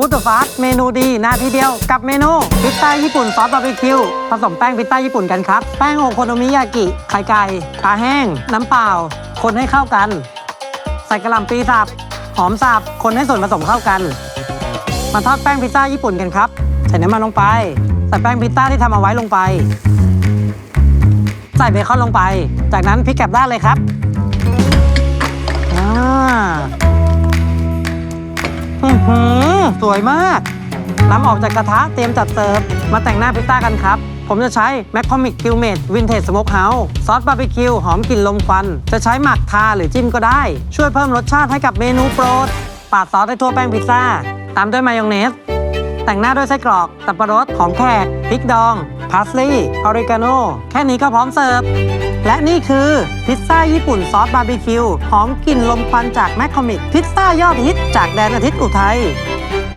ฟู้ดฟาสเมนูดีหน้าทีเดียวกับเมนูพิซซ่าญี่ปุ่นซอสบาร์บีคิว ผสมแป้งพิซซ่าญี่ปุ่นกันครับ แป้งโอโคโนมิยากิ ไข่ไก่ปลาแห้ง น้ำเปล่า คนให้เข้ากัน ใส่กระหล่ำปีสับ หอมสับ คนให้ส่วนผสมเข้ากัน มาทอดแป้งพิซซ่าญี่ปุ่นกันครับ ใส่น้ำมันลงไป ใส่แป้งพิซซ่าที่ทำเอาไว้ลงไป ใส่เบคอนลงไป จากนั้นพลิกกลับด้านเลยครับอือ สวยมากนำออกจากกระทะเตรียมจัดเสิร์ฟ มาแต่งหน้าพิซซ่ากันครับ ผมจะใช้แมคคอมิกคิวเมดวินเทจสโมกเฮาส์ซอสบาร์บีคิวหอมกลิ่นลมควัน จะใช้หมักทาหรือจิ้มก็ได้ ช่วยเพิ่มรสชาติให้กับเมนูโปรด ปาดซอสให้ทั่วแป้งพิซซ่า ตามด้วยมายองเนส แต่งหน้าด้วยไส้กรอกสับปะรดหอมแขกพริกดองพาสลีย์ออริกาโนแค่นี้ก็พร้อมเสิร์ฟ และนี่คือพิซซ่าญี่ปุ่นซอสบาร์บีคิว หอมกลิ่นลมควันจากแมคคอมิก พิซซ่ายอดฮิตจากแดนอาทิตย์อุทัย